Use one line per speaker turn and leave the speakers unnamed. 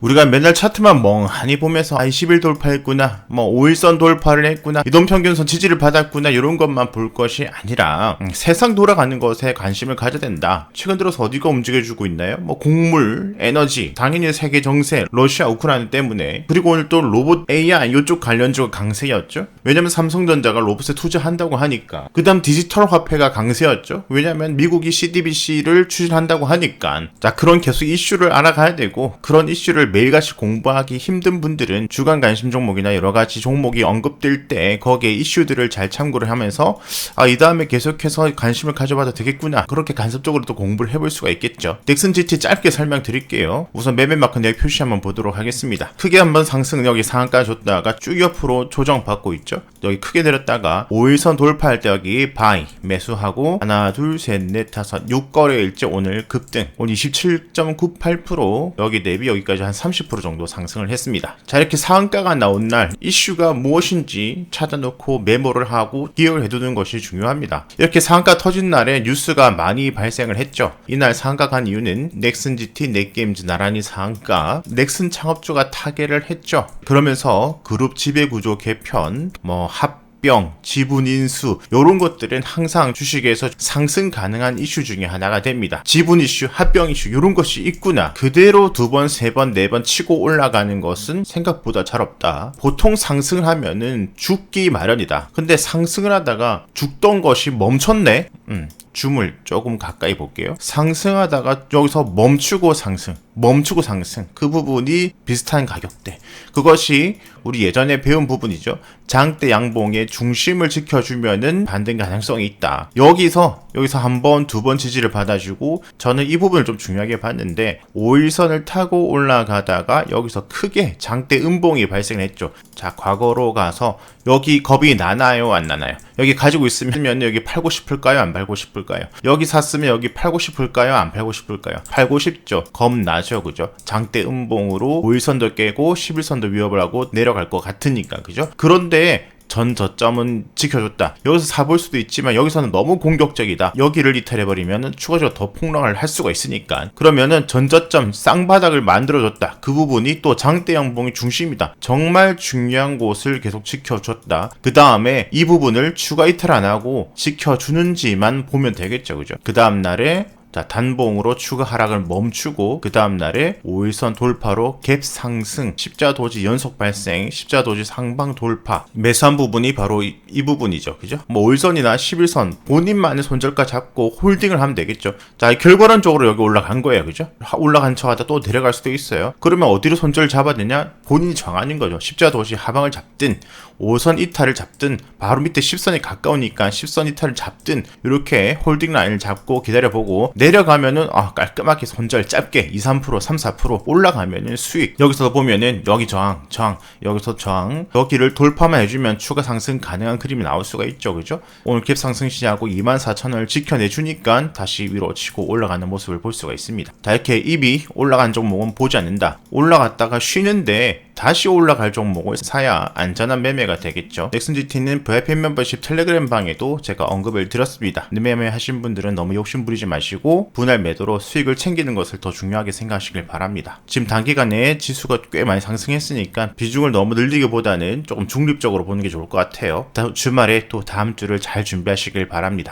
우리가 맨날 차트만 멍하니 보면서 아 20일 돌파했구나 뭐 5일선 돌파를 했구나 이동평균선 지지를 받았구나 이런 것만 볼 것이 아니라 음, 세상 돌아가는 것에 관심을 가져야 된다. 최근 들어서 어디가 움직여주고 있나요? 뭐 곡물, 에너지 당연히 세계 정세, 러시아, 우크라이나 때문에. 그리고 오늘 또 로봇 AI 이쪽 관련주가 강세였죠? 왜냐면 삼성전자가 로봇에 투자한다고 하니까. 그 다음 디지털 화폐가 강세였죠? 왜냐면 미국이 CDBC를 추진한다고 하니까. 자 그런 계속 이슈를 알아가야 되고 그런 이슈를 매일같이 공부하기 힘든 분들은 주간 관심 종목이나 여러 가지 종목이 언급될 때 거기에 이슈들을 잘 참고를 하면서 아 이 다음에 계속해서 관심을 가져봐도 되겠구나 그렇게 간접적으로 또 공부를 해볼 수가 있겠죠. 넥슨 GT 짧게 설명드릴게요. 우선 매매 마크 내역 표시 한번 보도록 하겠습니다. 크게 한번 상승 여기 상한가 줬다가 쭉 옆으로 조정받고 있죠. 여기 크게 내렸다가 5일선 돌파할 때 여기 바이 매수하고 하나 둘 셋 넷 다섯 6거래일째 오늘 급등. 오늘 27.98% 여기 대비 여기까지 한30% 정도 상승을 했습니다. 자 이렇게 상한가가 나온 날 이슈가 무엇인지 찾아놓고 메모를 하고 기억을 해두는 것이 중요합니다. 이렇게 상한가 터진 날에 뉴스가 많이 발생을 했죠. 이날 상한가 간 이유는 넥슨 GT, 넥게임즈 나란히 상한가, 넥슨 창업주가 타계를 했죠. 그러면서 그룹 지배구조 개편, 뭐 합. 합병, 지분 인수 이런 것들은 항상 주식에서 상승 가능한 이슈 중에 하나가 됩니다. 지분 이슈, 합병 이슈 이런 것이 있구나. 그대로 두 번, 세 번, 네 번 치고 올라가는 것은 생각보다 잘 없다. 보통 상승을 하면은 죽기 마련이다. 근데 상승을 하다가 죽던 것이 멈췄네. 음. 줌을 조금 가까이 볼게요. 상승하다가 여기서 멈추고 상승, 멈추고 상승. 그 부분이 비슷한 가격대. 그것이 우리 예전에 배운 부분이죠. 장대 양봉의 중심을 지켜주면은 반등 가능성이 있다. 여기서 여기서 한 번, 두 번 지지를 받아주고 저는 이 부분을 좀 중요하게 봤는데 5일선을 타고 올라가다가 여기서 크게 장대 음봉이 발생했죠. 자, 과거로 가서 여기 겁이 나나요, 안 나나요? 여기 가지고 있으면 여기 팔고 싶을까요, 안 팔고 싶을까요? 여기 샀으면 여기 팔고 싶을까요, 안 팔고 싶을까요? 팔고 싶죠. 겁 나죠, 그죠? 장대 음봉으로 5일선도 깨고 11선도 위협을 하고 내려갈 것 같으니까, 그죠? 그런데 전 저점은 지켜줬다. 여기서 사볼 수도 있지만 여기서는 너무 공격적이다. 여기를 이탈해버리면 추가적으로 더 폭락을 할 수가 있으니까. 그러면은 전 저점 쌍바닥을 만들어줬다. 그 부분이 또 장대 양봉의 중심이다. 정말 중요한 곳을 계속 지켜줬다. 그 다음에 이 부분을 추가 이탈 안 하고 지켜주는지만 보면 되겠죠. 그죠? 그 다음날에 자, 단봉으로 추가 하락을 멈추고 그 다음 날에 5일선 돌파로 갭 상승, 십자 도지 연속 발생, 십자 도지 상방 돌파. 매수한 부분이 바로 이, 이 부분이죠. 그죠? 뭐 5일선이나 11선 본인만의 손절가 잡고 홀딩을 하면 되겠죠. 자, 결과론적으로 여기 올라간 거예요. 그죠? 하- 올라간 척하다 또 내려갈 수도 있어요. 그러면 어디로 손절 잡아야 되냐? 본인이 정하는 거죠. 십자 도시 하방을 잡든 5선 이탈을 잡든 바로 밑에 10선이 가까우니까 10선 이탈을 잡든 이렇게 홀딩 라인을 잡고 기다려보고 내려가면은 아 깔끔하게 손절 짧게 2, 3% 3, 4% 올라가면은 수익. 여기서 보면은 여기 저항 저항 여기서 저항. 여기를 돌파만 해주면 추가 상승 가능한 그림이 나올 수가 있죠. 그죠? 오늘 갭 상승 시작하고 24,000원을 지켜내 주니까 다시 위로 치고 올라가는 모습을 볼 수가 있습니다. 자 이렇게 입이 올라간 종목은 보지 않는다. 올라갔다가 쉬는데 다시 올라갈 종목을 사야 안전한 매매가 되겠죠. 넥슨GT는 VIP 멤버십 텔레그램 방에도 제가 언급을 드렸습니다. 매매 하신 분들은 너무 욕심 부리지 마시고 분할 매도로 수익을 챙기는 것을 더 중요하게 생각하시길 바랍니다. 지금 단기간에 지수가 꽤 많이 상승했으니까 비중을 너무 늘리기보다는 조금 중립적으로 보는 게 좋을 것 같아요. 주말에 또 다음 주를 잘 준비하시길 바랍니다.